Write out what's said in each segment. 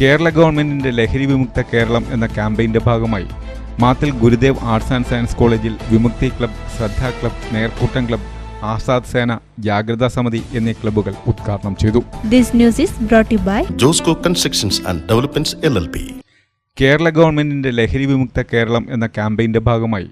കേരള ഗവൺമെന്റിന്റെ ലഹരി വിമുക്ത കേരളം എന്ന ക്യാമ്പയിന്റെ ഭാഗമായി Mathil Gurudev arts and science കോളേജിൽ Vimukthi club Shraddha club Nerkoottam club Azad Sena Jagratha Samithi എന്നീ ക്ലബ്ബുകൾ ഉദ്ഘാടനം ചെയ്തു. This news is brought to by Josco constructions and developments L L P. Kerala ഗവൺമെന്റിന്റെ ലഹരി വിമുക്ത കേരളം എന്ന ക്യാമ്പയിന്റെ ഭാഗമായി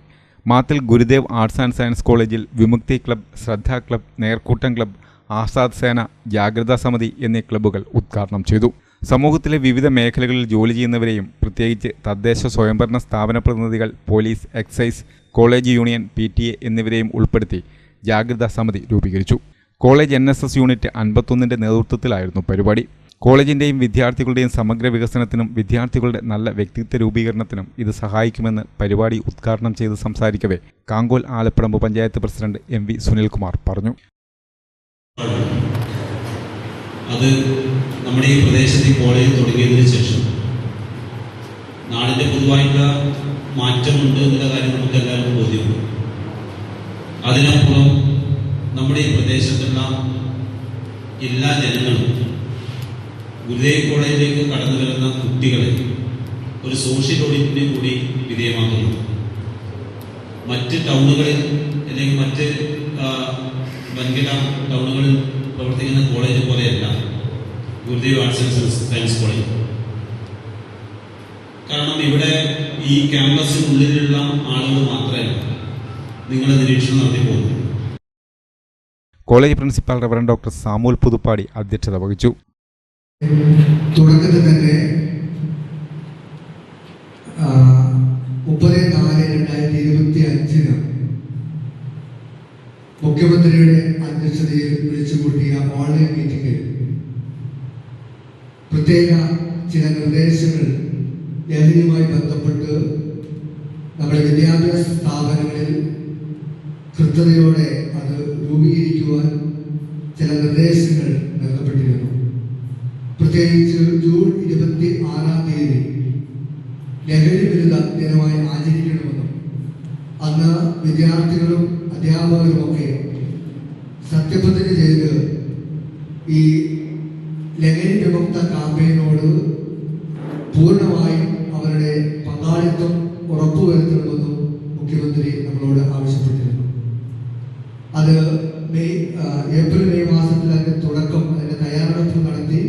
Mathil Gurudev arts and science കോളേജിൽ Vimukthi club Shraddha club Nerkoottam club Azad Sena Jagratha Samithi എന്നീ ക്ലബ്ബുകൾ ഉദ്ഘാടനം ചെയ്തു. സമൂഹത്തിലെ വിവിധ മേഖലകളിൽ ജോലി ചെയ്യുന്നവരെയും പ്രത്യേകിച്ച് തദ്ദേശ സ്വയംഭരണ സ്ഥാപന പ്രതിനിധികൾ police excise college union P T A എന്നിവരെയും ഉൾപ്പെടുത്തി ജാഗ്രതാ സമിതി രൂപീകരിച്ചു. College N S S unit അൻപത്തൊന്നിന്റെ നേതൃത്വത്തിലായിരുന്നു പരിപാടി. കോളേജിന്റെയും വിദ്യാർത്ഥികളുടെയും സമഗ്ര വികസനത്തിനും വിദ്യാർത്ഥികളുടെ നല്ല വ്യക്തിത്വ രൂപീകരണത്തിനും ഇത് സഹായിക്കുമെന്ന് പരിപാടി ഉദ്ഘാടനം ചെയ്ത് സംസാരിക്കവേ Kankol Alapadamba panchayat president M V Sunilkumar പറഞ്ഞു. അത് നമ്മുടെ ഈ പ്രദേശത്ത് ഈ കോളേജ് തുടങ്ങിയതിന് ശേഷം നാടിന്റെ പൊതുവായിട്ടുള്ള മാറ്റമുണ്ട് എന്നുള്ള കാര്യം നമുക്ക് എല്ലാവർക്കും ബോധ്യമുണ്ട് അതിനപ്പുറം നമ്മുടെ ഈ പ്രദേശത്തുള്ള എല്ലാ ജനങ്ങളും ഗുരുദേവ് കോളേജിലേക്ക് കടന്നു വരുന്ന കുട്ടികളെ ഒരു സോഷ്യൽ ഓഡിറ്റിന് കൂടി വിധേയമാക്കുന്നു. മറ്റ് ടൗണുകളിൽ അല്ലെങ്കിൽ മറ്റ് വൻകിട ടൗണുകളിൽ പ്രവർത്തിക്കുന്ന കോളേജ് പോലെയല്ല Gurudev arts and science college. കാരണം ഇവിടെ ഈ ക്യാമ്പസിനുള്ളിലുള്ള ആളുകൾ മാത്രമേ നിങ്ങളെ നിരീക്ഷണം നടത്തി പോകുന്നു college principal reverend doctor Samuel Puthuppadi അധ്യക്ഷത വഹിച്ചു. തുടക്കത്തിൽ തന്നെ മുപ്പത് നാല് രണ്ടായിരത്തി ഇരുപത്തി അഞ്ചിന് മുഖ്യമന്ത്രിയുടെ അധ്യക്ഷതയിൽ വിളിച്ചുകൂട്ടിയ ഓൺലൈൻ മീറ്റിംഗിൽ പ്രത്യേക ചില നിർദ്ദേശങ്ങൾ ലഹരിയുമായി ബന്ധപ്പെട്ട് നമ്മുടെ വിദ്യാഭ്യാസ സ്ഥാപനങ്ങളിൽ കൃത്യതയോടെ അത് രൂപീകരിക്കുവാൻ ചില നിർദ്ദേശങ്ങൾ നൽകപ്പെട്ടിരുന്നു. പ്രത്യേകിച്ച് ജൂൺ ഇരുപത്തി ആറാം തീയതി ലഹരി വിരുദ്ധ ദിനമായി ആചരിക്കണമെന്നും അന്ന് വിദ്യാർത്ഥികളും അധ്യാപകരും ഒക്കെ സത്യപ്രതിജ്ഞ ചെയ്ത് ഈ ലഹരി വിമുക്ത ക്യാമ്പയിനോട് പൂർണമായും അവരുടെ പങ്കാളിത്തം ഉറപ്പുവരുത്തണമെന്നും മുഖ്യമന്ത്രി നമ്മളോട് ആവശ്യപ്പെട്ടിരുന്നു. അത് മെയ് ഏപ്രിൽ മെയ് മാസത്തിൽ അതിന്റെ തുടക്കം അതിന്റെ തയ്യാറെടുപ്പ് നടത്തി.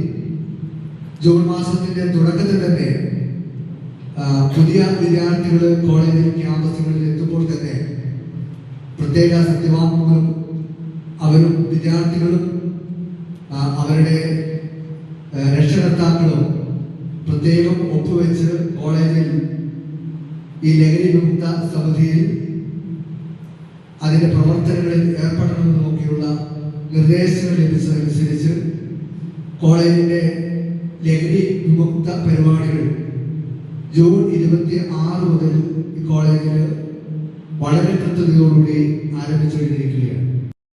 ജൂൺ മാസത്തിന്റെ തുടക്കത്തിൽ തന്നെ പുതിയ വിദ്യാർത്ഥികൾ കോളേജിൽ ക്യാമ്പസുകളിൽ എത്തുമ്പോൾ തന്നെ പ്രത്യേക സത്യവാങ്മൂലം അവരും വിദ്യാർത്ഥികളും അവരുടെ രക്ഷകർത്താക്കളും പ്രത്യേകം ഒപ്പുവെച്ച് കോളേജിൽ ഈ ലഹരി വിമുക്ത സമിതിയിൽ അതിന്റെ പ്രവർത്തനങ്ങളിൽ ഏർപ്പെടണമെന്ന് നോക്കിയുള്ള നിർദ്ദേശങ്ങൾ ലഭിച്ചതനുസരിച്ച് കോളേജിന്റെ ലഹരി വിമുക്ത പരിപാടികൾ ജൂൺ ഇരുപത്തി ആറ് മുതൽ ഈ കോളേജിൽ വളരെ കൃത്യതയോടുകൂടി ആരംഭിച്ചു കഴിഞ്ഞിരിക്കുകയാണ്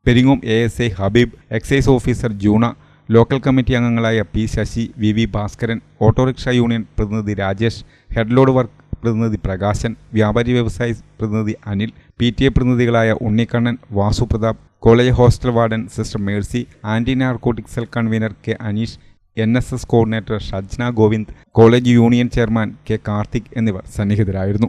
Peringome A S I Habeeb excise officer ജൂണ local committee അംഗങ്ങളായ P Sasi V V Bhaskaran autorickshaw union പ്രതിനിധി രാജേഷ് ഹെഡ്ലോഡ് വർക്ക് പ്രതിനിധി പ്രകാശൻ വ്യാപാരി വ്യവസായി പ്രതിനിധി Anil P T A പ്രതിനിധികളായ Unnikannan Vasu Prathap college hostel warden sister Mercy anti narcotic cell convener K Aneesh N S S coordinator Shajna Govind college union chairman K Karthik എന്നിവർ സന്നിഹിതരായിരുന്നു.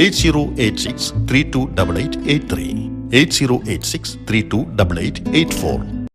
8086 328883, 8086